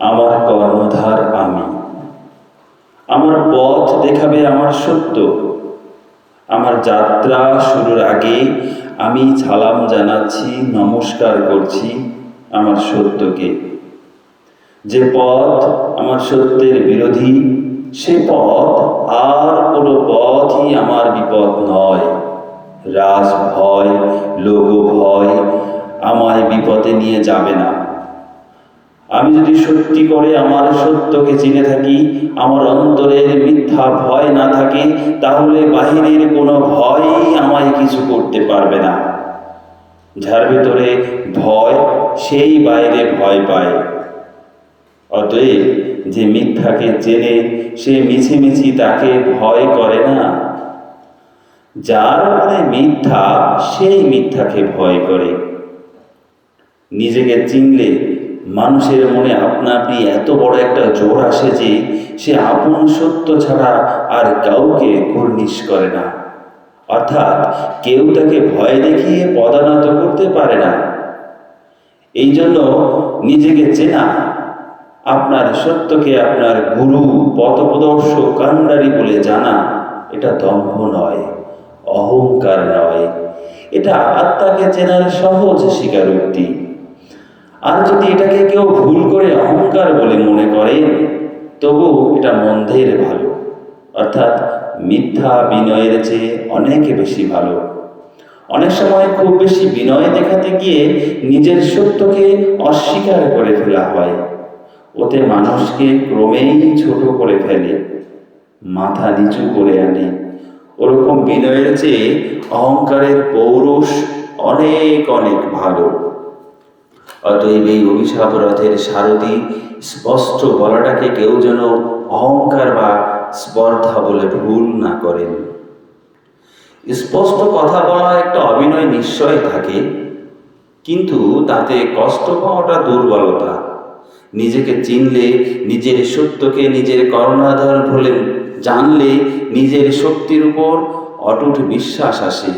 আমার কর্ণধার আমি। আমার পথ দেখাবে আমার সত্য। আমার যাত্রা শুরুর আগে আমি সালাম জানাচ্ছি, নমস্কার করছি আমার সত্যকে। যে পথ আমার সত্যের বিরোধী, সে পথ আর কোনো পথই আমার বিপদ নয়। রাজ ভয় লোক ভয় আমায় বিপদে নিয়ে যাবে না। আমি যদি সত্যি করে আমার সত্যকে চিনে থাকি, আমার অন্তরের মিথ্যা ভয় না থাকে, তাহলে বাহিরের কোনো ভয়ই আমায় কিছু করতে পারবে না। যার ভিতরে ভয়, সেই বাইরে ভয় পায়। অতএব যে মিথ্যাকে চেনে, সে মিছিমিছি তাকে ভয় করে না। যার মনে মিথ্যা, সেই মিথ্যাকে ভয় করে। নিজেকে চিনলে মানুষের মনে আপনা আপনি এত বড় একটা জোর আসে যে সে আপন সত্য ছাড়া আর কাউকে কুর্নিশ করে না। অর্থাৎ কেউ তাকে ভয় দেখিয়ে পদানত করতে পারে না। এই জন্য নিজেকে চেনা, আপনার সত্যকে আপনার গুরু, পথপ্রদর্শক, কান্ডারি বলে জানা, এটা দম্ভ নয়, অহংকার নয়। এটা আত্মাকে চেনার সহজ স্বীকারোক্তি। আর যদি এটাকে কেউ ভুল করে অহংকার বলে মনে করেন তবু এটা মন্দের ভালো। অর্থাৎ মিথ্যা বিনয়ের চেয়ে অনেক বেশি ভালো। অনেক সময় খুব বেশি বিনয় দেখাতে গিয়ে নিজের সত্যকে অস্বীকার করে ফেলা হয়। ওতে মানুষকে ক্রমেই ছোট করে ফেলে, মাথা নিচু করে আনে। ওরকম বিনয়ের চেয়ে অহংকারের পৌরুষ অনেক অনেক ভালো। অতএব এই অভিশাপ রথের সারথি স্পষ্ট বলাটাকে কেউ যেন অহংকার বা স্পর্ধা বলে ভুল না করেন। স্পষ্ট কথা বলা একটা অভিনয় নিশ্চয় থাকে, কিন্তু তাতে কষ্ট পাওয়াটা দুর্বলতা। নিজেকে চিনলে, নিজের সত্যকে নিজের করুণাধার বলে জানলে নিজের শক্তির উপর অটুট বিশ্বাস আসে।